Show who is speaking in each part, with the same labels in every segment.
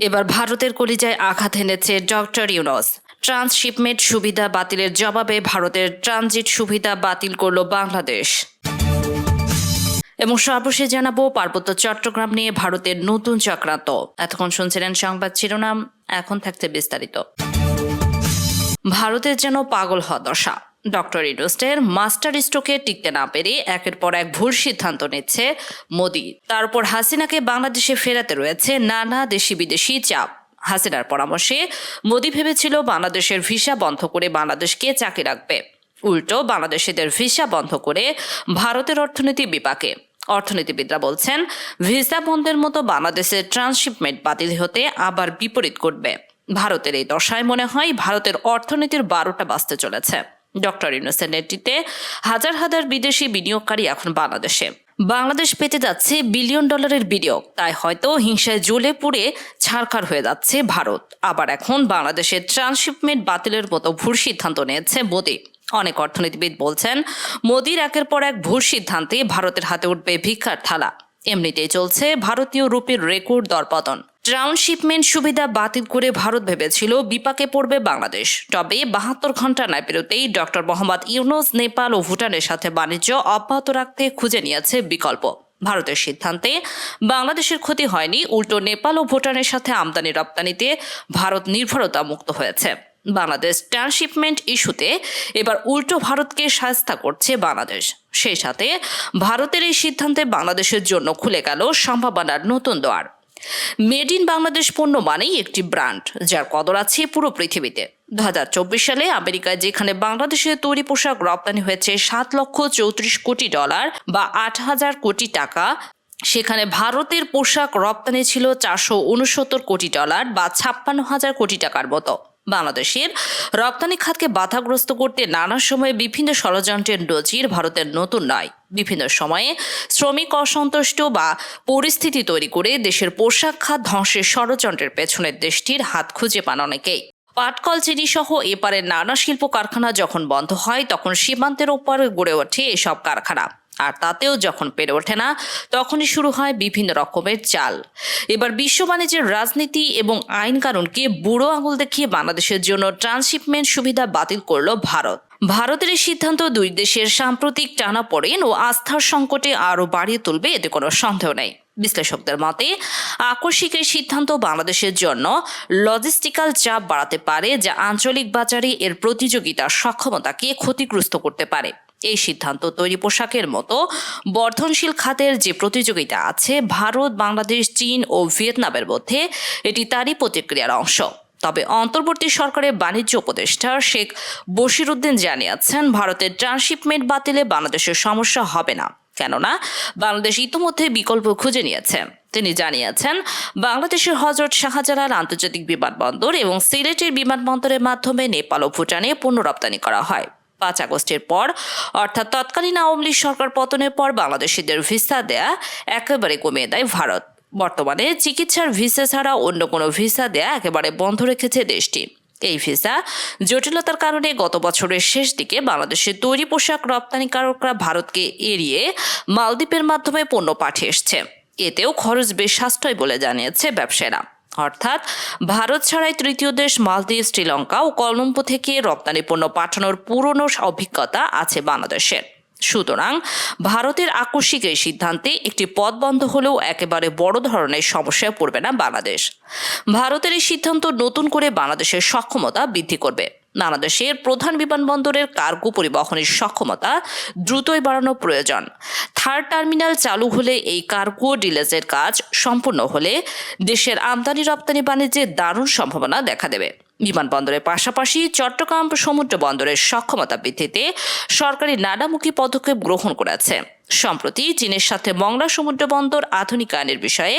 Speaker 1: এবার ভারতের কলিজায় আঘাত এনেছে ডক্টর ইউনস। ট্রান্সশিপমেন্ট সুবিধা বাতিলের জবাবে ভারতের ট্রানজিট সুবিধা বাতিল করল বাংলাদেশ। এবং সর্বশেষ জানাব, পার্বত্য চট্টগ্রাম নিয়ে ভারতের নতুন চক্রান্ত। এতক্ষণ শুনছিলেন সংবাদ শিরোনাম, এখন থাকছে বিস্তারিত। ভারতের যেন পাগল হওয়া দশা। ডক্টর ইডোস্টের মাস্টার স্ট্রোকে টিকতে না পেরে একের পর এক ভুল সিদ্ধান্ত নিচ্ছে মোদি। তারপর হাসিনাকে বাংলাদেশে ফেরাতে রয়েছে নানা দেশি বিদেশি চাপ। হাসিনার পরামর্শে, মোদি ভেবেছিল বাংলাদেশের ভিসা বন্ধ করে বাংলাদেশকে চাকরি রাখবে। উল্টো, বাংলাদেশিদের ভিসা বন্ধ করে ভারতের অর্থনীতি বিপাকে। অর্থনীতিবিদরা বলছেন, ভিসা বন্ধের মতো বাংলাদেশের ট্রান্সশিপমেন্ট বাতিল হতে আবার বিপরীত ঘটবে। ভারতের এই দশায় মনে হয় ভারতের অর্থনীতির বারোটা বাঁচতে চলেছে। ডক্টর ইউনুসের নেতৃত্বে হাজার হাজার বিদেশি বিনিয়োগকারী এখন বাংলাদেশে। বাংলাদেশ পেতে যাচ্ছে বিলিয়ন ডলারের বিনিয়োগ। তাই হয়তো হিংসায় জ্বলে পুড়ে ছাড়খাড় হয়ে যাচ্ছে ভারত। আবার এখন বাংলাদেশের ট্রান্সশিপমেন্ট বাতিলের মতো ভুল সিদ্ধান্ত নিয়েছে মোদী। অনেক অর্থনীতিবিদ বলছেন, মোদির একের পর এক ভুল সিদ্ধান্তে ভারতের হাতে উঠবে ভিক্ষার থালা। এমনিতেই চলছে ভারতীয় রুপির রেকর্ড দরপতন। ট্রাউনশিপমেন্ট সুবিধা বাতিল করে ভারত ভেবেছিল বিপাকে পড়বে বাংলাদেশ। তবে বাহাত্তর ঘণ্টা না পেরোতেই ডক্টর মোহাম্মদ ইউনুস নেপাল ও ভুটানের সাথে বাণিজ্য অব্যাহত রাখতে খুঁজে নিয়েছে বিকল্প। ভারতের সিদ্ধান্তে বাংলাদেশের ক্ষতি হয়নি, উল্টো নেপাল ও ভুটানের সাথে আমদানি রপ্তানিতে ভারত নির্ভরতা মুক্ত হয়েছে। বাংলাদেশ ট্রান্সশিপমেন্ট ইস্যুতে এবার উল্টো ভারতকে সাহস্তা করছে বাংলাদেশ। সেই সাথে ভারতের এই সিদ্ধান্তে বাংলাদেশের জন্য খুলে গেল সম্ভাবনার নতুন দ্বার মেড ইন বাংলাদেশ পণ্য মানেই একটি ব্র্যান্ড যার কদর আছে পুরো পৃথিবীতে। দু হাজার চব্বিশ সালে আমেরিকায় যেখানে বাংলাদেশের তৈরি পোশাক রপ্তানি হয়েছে সাত লক্ষ চৌত্রিশ কোটি ডলার বা আট হাজার কোটি টাকা, সেখানে ভারতের পোশাক রপ্তানি ছিল চারশো উনসত্তর কোটি ডলার বা ছাপ্পান্ন হাজার কোটি টাকার মতো। বাংলাদেশের। রপ্তানি খাতকে বাধাগ্রস্ত করতে নানা সময়ে বিভিন্ন ষড়যন্ত্রের নজির ভারতের নতুন নয়। বিভিন্ন সময়ে শ্রমিক অসন্তুষ্ট বা পরিস্থিতি তৈরি করে দেশের পোশাক খাত ধ্বংসের ষড়যন্ত্রের পেছনের দেশটির হাত খুঁজে পান অনেকেই। পাটকল চিনি সহ এপারের নানা শিল্প কারখানা যখন বন্ধ হয়, তখন সীমান্তের ওপারে গড়ে ওঠে এসব কারখানা। আর তাতেও যখন পেরে ওঠে না, তখনই শুরু হয় বিভিন্ন রকমের চাল। এবার বিশ্ব বাণিজ্যের রাজনীতি এবং আইন কানুনকে বুড়ো আঙুল দেখিয়ে বাংলাদেশের জন্য ট্রান্সশিপমেন্ট সুবিধা বাতিল করল ভারত। ভারতের এই সিদ্ধান্ত দুই দেশের সাম্প্রতিক টানাপড়েন ও আস্থার সংকটে আরও বাড়িয়ে তুলবে এতে কোনো সন্দেহ নেই। বিশ্লেষকদের মতে, আকস্মিক এই সিদ্ধান্ত বাংলাদেশের জন্য লজিস্টিক্যাল চাপ বাড়াতে পারে, যা আঞ্চলিক বাজারে এর প্রতিযোগিতার সক্ষমতাকে ক্ষতিগ্রস্ত করতে পারে। এই সিদ্ধান্ত তৈরি পোশাকের মতো। বর্ধনশীল খাতের যে প্রতিযোগিতা আছে, ভারত, বাংলাদেশ, চীন ও ভিয়েতনামের মধ্যে এটি তারই প্রতিক্রিয়ার অংশ। তবে অন্তর্বর্তী সরকারের বাণিজ্য উপদেষ্টা শেখ বশিরউদ্দিন জানিয়েছেন, ভারতের ট্রান্সশিপমেন্ট বাতিলে বাংলাদেশের সমস্যা হবে না। কেননা, বাংলাদেশ ইতিমধ্যে বিকল্প খুঁজে নিয়েছে। তিনি জানিয়েছেন, বাংলাদেশের হজরত শাহজালাল আন্তর্জাতিক বিমানবন্দর এবং সিলেটের বিমানবন্দরের মাধ্যমে নেপাল ও ভুটানে পণ্য রপ্তানি করা হয়। পাঁচ আগস্টের পর, অর্থাৎ তৎকালীন আওয়ামী লীগ সরকার পতনের পর বাংলাদেশিদের ভিসা দেয়া একেবারে কমিয়ে দেয় ভারত। বর্তমানে চিকিৎসার ভিসা ছাড়া অন্য কোনো ভিসা দেয়া একেবারে বন্ধ রেখেছে দেশটি। এই ভিসা জটিলতার কারণে গত বছরের শেষ দিকে বাংলাদেশের তৈরি পোশাক রপ্তানিকারকরা ভারতকে এড়িয়ে মালদ্বীপের মাধ্যমে পণ্য পাঠিয়ে এসছে। এতেও খরচ বেশ সাশ্রয় বলে জানিয়েছে ব্যবসায়ীরা। অর্থাৎ ভারত ছাড়াই তৃতীয় দেশ মালদ্বীপ, শ্রীলঙ্কা ও কলম্বো থেকে রপ্তানি পণ্য পাঠানোর পুরনো অভিজ্ঞতা আছে বাংলাদেশের। সুতরাং ভারতের আকস্মিক এই সিদ্ধান্তে একটি পথ বন্ধ হলেও একেবারে বড় ধরনের সমস্যায় পড়বে না বাংলাদেশ। ভারতের এই সিদ্ধান্ত নতুন করে বাংলাদেশের সক্ষমতা বৃদ্ধি করবে। বাংলাদেশের প্রধান বিমানবন্দরের কার্গো পরিবহনের সক্ষমতা দ্রুতই বাড়ানো প্রয়োজন। থার্ড টার্মিনাল চালু হলে এই কার্গো ডিলেজের কাজ সম্পূর্ণ হলে দেশের আমদানি রপ্তানি বাণিজ্যে দারুণ সম্ভাবনা দেখা দেবে। বিমানবন্দরের পাশাপাশি চট্টগ্রাম সমুদ্র বন্দরের সক্ষমতা বৃদ্ধিতে সরকারি নানামুখী পদক্ষেপ গ্রহণ করেছে। সম্প্রতি চীনের সাথে মংলা সমুদ্র বন্দর আধুনিকায়নের বিষয়ে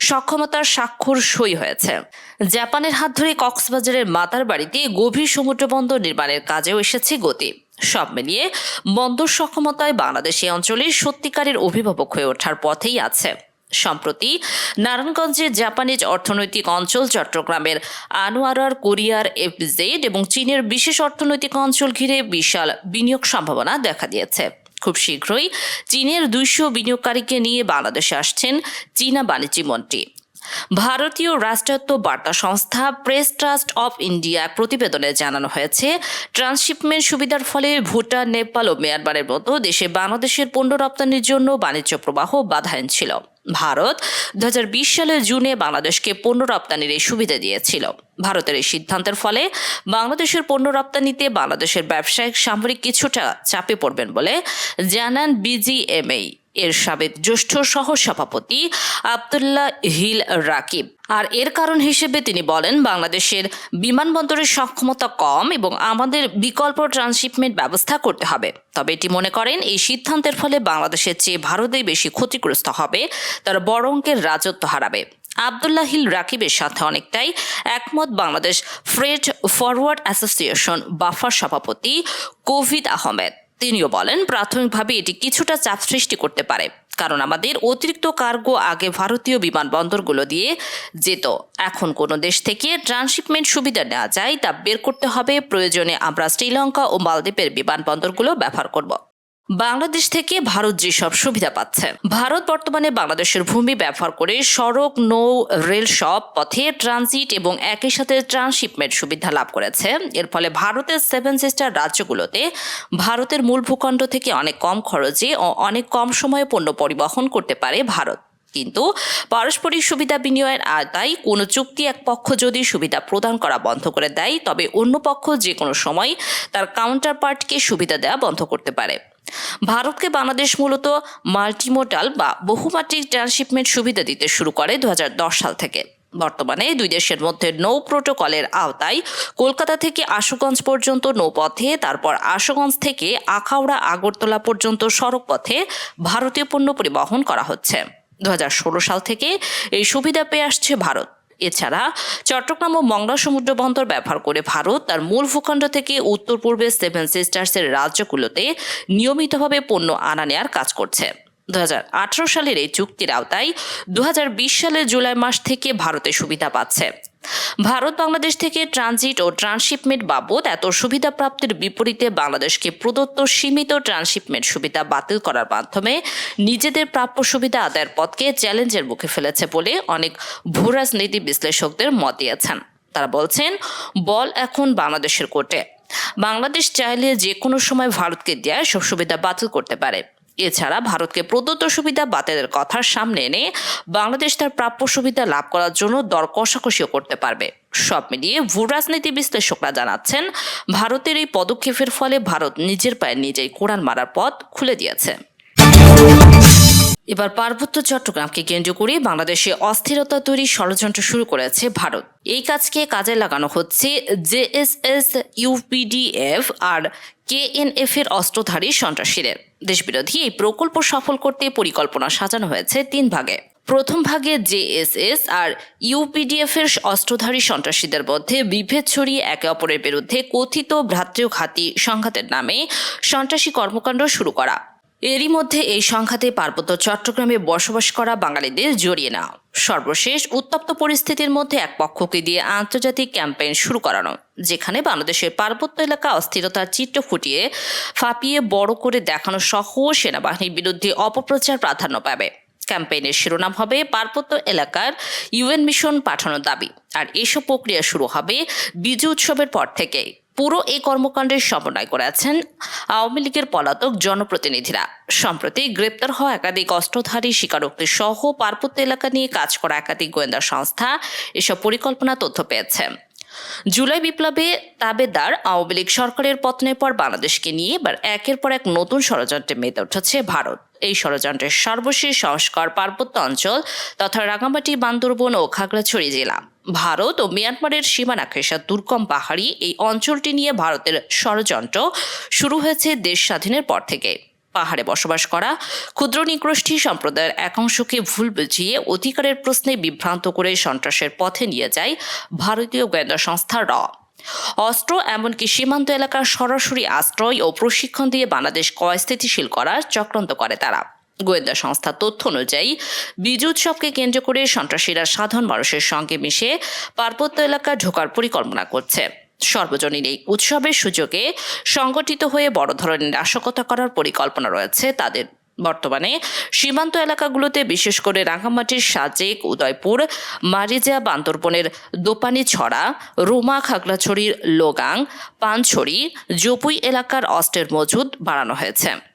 Speaker 1: সক্ষমতার স্বাক্ষর সই হয়েছে। জাপানের হাত ধরে কক্সবাজারের মাতার বাড়িতে গভীর সমুদ্র বন্দর নির্মাণের কাজেও এসেছে গতি। সব মিলিয়ে বন্দর সক্ষমতায় বাংলাদেশ এই অঞ্চলের সত্যিকারের অভিভাবক হয়ে ওঠার পথেই আছে। সম্প্রতি নারায়ণগঞ্জের জাপানিজ অর্থনৈতিক অঞ্চল চট্টগ্রামের আনোয়ারার কোরিয়ার এফজেড এবং চীনের বিশেষ অর্থনৈতিক অঞ্চল ঘিরে বিশাল বিনিয়োগ সম্ভাবনা দেখা দিয়েছে। খুব শীঘ্রই চীনের দুইশো বিনিয়োগকারীকে নিয়ে বাংলাদেশে আসছেন চীনা বাণিজ্য মন্ত্রী। ভারতীয় রাষ্ট্রায়ত্ত বার্তা সংস্থা প্রেস ট্রাস্ট অফ ইন্ডিয়া প্রতিবেদনে জানানো হয়েছে, ট্রান্সশিপমেন্ট সুবিধার ফলে ভুটান, নেপাল ও মিয়ানমারের মতো দেশে বাংলাদেশের পণ্য রপ্তানির জন্য বাণিজ্য প্রবাহ বাধাহীন ছিল। ভারত দু হাজার বিশ সালের জুনে বাংলাদেশকে পণ্য রপ্তানির এই সুবিধা দিয়েছিল। ভারতের এই সিদ্ধান্তের ফলে বাংলাদেশের পণ্য রপ্তানিতে বাংলাদেশের ব্যবসায়িক সামরিক কিছুটা চাপে পড়বেন বলে জানান বিজিএমএই এর সাবেক জ্যেষ্ঠ সহ সভাপতি আবদুল্লাহ হিল রাকিব। আর এর কারণ হিসেবে তিনি বলেন, বাংলাদেশের বিমানবন্দরের সক্ষমতা কম এবং আমাদের বিকল্প ট্রান্সশিপমেন্ট ব্যবস্থা করতে হবে। তবে এটি মনে করেন, এই সিদ্ধান্তের ফলে বাংলাদেশের চেয়ে ভারতেই বেশি ক্ষতিগ্রস্ত হবে, তারা বড় অঙ্কের রাজত্ব হারাবে। আবদুল্লাহ হিল রাকিবের সাথে অনেকটাই একমত বাংলাদেশ ফ্রেড ফরওয়ার্ড অ্যাসোসিয়েশন বাফার সভাপতি কোভিদ আহমেদ। তিনিও বলেন, প্রাথমিকভাবে এটি কিছুটা চাপ সৃষ্টি করতে পারে, কারণ আমাদের অতিরিক্ত কার্গো আগে ভারতীয় বিমানবন্দরগুলো দিয়ে যেত। এখন কোনো দেশ থেকে ট্রান্সশিপমেন্ট সুবিধা নেওয়া যায়, তা বের করতে হবে। প্রয়োজনে আমরা শ্রীলঙ্কা ও মালদ্বীপের বিমানবন্দরগুলো ব্যবহার করব। বাংলাদেশ থেকে ভারত যেসব সুবিধা পাচ্ছে। ভারত বর্তমানে বাংলাদেশের ভূমি ব্যবহার করে সড়ক, নৌ, রেল সব পথে ট্রানজিট এবং একই সাথে ট্রান্সশিপমেন্ট সুবিধা লাভ করেছে। এর ফলে ভারতের সেভেন সিস্টার রাজ্যগুলোতে ভারতের মূল ভূখণ্ড থেকে অনেক কম খরচে ও অনেক কম সময়ে পণ্য পরিবহন করতে পারে ভারত। কিন্তু পারস্পরিক সুবিধা বিনিময়ের আওতায় কোনো চুক্তি এক পক্ষ যদি সুবিধা প্রদান করা বন্ধ করে দেয়, তবে অন্য পক্ষ যে কোনো সময় তার কাউন্টার পার্টকে সুবিধা দেওয়া বন্ধ করতে পারে। ভারতকে বাংলাদেশ মূলত মাল্টিমোডাল বা বহুমাত্রিক ট্রান্সশিপমেন্ট সুবিধা দিতে শুরু করে দু হাজার দশ সাল থেকে। বর্তমানে দুই দেশের মধ্যে নৌ প্রোটোকলের আওতায় কলকাতা থেকে আশুগঞ্জ পর্যন্ত নৌপথে তারপর আশুগঞ্জ থেকে আখাউড়া, আগরতলা পর্যন্ত সড়ক পথে ভারতীয় পণ্য পরিবহন করা হচ্ছে। দু হাজার ষোলো সাল থেকে এই সুবিধা পেয়ে আসছে ভারত। এছাড়া চট্টগ্রাম ও মংলা সমুদ্র বন্দর ব্যবহার করে ভারত তার মূল ভূখণ্ড থেকে উত্তর পূর্বে সেভেন সিস্টার্সের রাজ্যগুলোতে নিয়মিতভাবে পণ্য আনা নেয়ার কাজ করছে। দু হাজার আঠারো সালের এই চুক্তির আওতায় দুহাজার বিশ সালের জুলাই মাস থেকে ভারতে সুবিধা পাচ্ছে। ভারত বাংলাদেশ থেকে ট্রানজিট ও ট্রান্সশিপমেন্ট বাবদ এত সুবিধা প্রাপ্তির বিপরীতে বাংলাদেশকে প্রদত্ত সীমিত ট্রান্সশিপমেন্ট সুবিধা বাতিল করার মাধ্যমে নিজেদের প্রাপ্য সুবিধা আদায়ের পথকে চ্যালেঞ্জের মুখে ফেলেছে বলে অনেক ভূরাজনীতি বিশ্লেষকদের মত দিয়েছেন। তারা বলছেন, বল এখন বাংলাদেশের কোর্টে। বাংলাদেশ চাইলে যে কোনো সময় ভারতকে দেয় সব সুবিধা বাতিল করতে পারে। এছাড়া ভারতকে প্রদত্ত সুবিধা বাতিলের কথার সামনে এনে বাংলাদেশ তার প্রাপ্য সুবিধা লাভ করার জন্য দর কষাকষিও করতে পারবে। সব মিলিয়ে ভূ রাজনীতি বিশ্লেষকরা জানাচ্ছেন, ভারতের এই পদক্ষেপের ফলে ভারত নিজের পায়ে নিজেই কোরআন মারার পথ খুলে দিয়েছে। এবার পার্বত্য চট্টগ্রামকে কেন্দ্র করে বাংলাদেশে অস্থিরতা তৈরির ষড়যন্ত্র শুরু করেছে ভারত। এই কাজকে কাজে লাগানো হচ্ছে জেএসএস ইউপিডিএফ আর কেএনএফ এর অস্ত্রধারী সন্ত্রাসীদের। দেশবিরোধী এই প্রকল্প সফল করতে পরিকল্পনা সাজানো হয়েছে তিন ভাগে। প্রথম ভাগে জেএসএস আর ইউপিডিএফ এর অস্ত্রধারী সন্ত্রাসীদের মধ্যে বিভেদ ছড়িয়ে একে অপরের বিরুদ্ধে কথিত ভ্রাতৃঘাতী সংঘাতের নামে সন্ত্রাসী কর্মকাণ্ড শুরু করা। এরই মধ্যে এই সংঘাতে পার্বত্য চট্টগ্রামে বসবাস করা বাঙালিদের জড়িয়ে নেওয়া সর্বশেষ উত্তপ্ত পরিস্থিতির মধ্যে এক পক্ষকে দিয়ে আন্তর্জাতিক ক্যাম্পেইন শুরু করানো, যেখানে বাংলাদেশের পার্বত্য এলাকা অস্থিরতার চিত্র ফুটিয়ে ফাঁপিয়ে বড় করে দেখানো সহ সেনাবাহিনীর বিরুদ্ধে অপপ্রচার প্রাধান্য পাবে। ক্যাম্পেইনের শিরোনাম হবে পার্বত্য এলাকার ইউএন মিশন পাঠানোর দাবি, আর এসব প্রক্রিয়া শুরু হবে বিজু উৎসবের পর থেকেই। পুরো এই কর্মকাণ্ডের সমন্বয় করেছেন আওয়ামী লীগের পলাতক জনপ্রতিনিধিরা। সম্প্রতি গ্রেপ্তার হওয়া একাধিক অস্ত্রধারী, স্বীকারোক্তি সহ পার্বত্য এলাকা নিয়ে কাজ করা একাধিক গোয়েন্দা সংস্থা এসব পরিকল্পনা তথ্য পেয়েছে। জুলাই বিপ্লবে তাবেদার আওয়ামী লীগ সরকারের পতনের পর বাংলাদেশকে নিয়ে এবার একের পর এক নতুন ষড়যন্ত্রে মেতে উঠেছে ভারত। এই ষড়যন্ত্রের সর্বশেষ সংস্কার পার্বত্য অঞ্চল তথা রাঙামাটি, বান্দরবন ও খাগড়াছড়ি জেলা। ভারত ও মিয়ানমারের সীমানা ঘেঁষা দুর্গম পাহাড়ি এই অঞ্চলটি নিয়ে ভারতের ষড়যন্ত্র শুরু হয়েছে দেশ স্বাধীনের পর থেকে। পাহাড়ে বসবাস করা ক্ষুদ্র নিগোষ্ঠী সম্প্রদায়ের একাংশকে ভুল বুঝিয়ে অধিকারের প্রশ্নে বিভ্রান্ত করে সন্ত্রাসের পথে নিয়ে যায় ভারতীয় গোয়েন্দা সংস্থা র। অস্ত্র এমনকি সীমান্ত এলাকার সরাসরি আশ্রয় ও প্রশিক্ষণ দিয়ে বাংলাদেশ অস্থিতিশীল করার চক্রান্ত করে তারা। গোয়েন্দা সংস্থার তথ্য অনুযায়ী বিজু উৎসবকে কেন্দ্র করে সন্ত্রাসীরা সাধারণ মানুষের সঙ্গে মিশে পার্বত্য এলাকা ঢোকার পরিকল্পনা করছে। সর্বজনীন এই উৎসবের সুযোগে সংগঠিত হয়ে বড় ধরনের নাশকতা করার পরিকল্পনা রয়েছে তাদের। বর্তমানে সীমান্ত এলাকাগুলোতে বিশেষ করে রাঙামাটির সাজেক, উদয়পুর, মারিজা, বান্দরবনের দোপানি ছড়া রুমা, খাগড়াছড়ির লোগাং, পানছড়ি, জপুই এলাকার অস্ত্রের মজুদ বাড়ানো হয়েছে।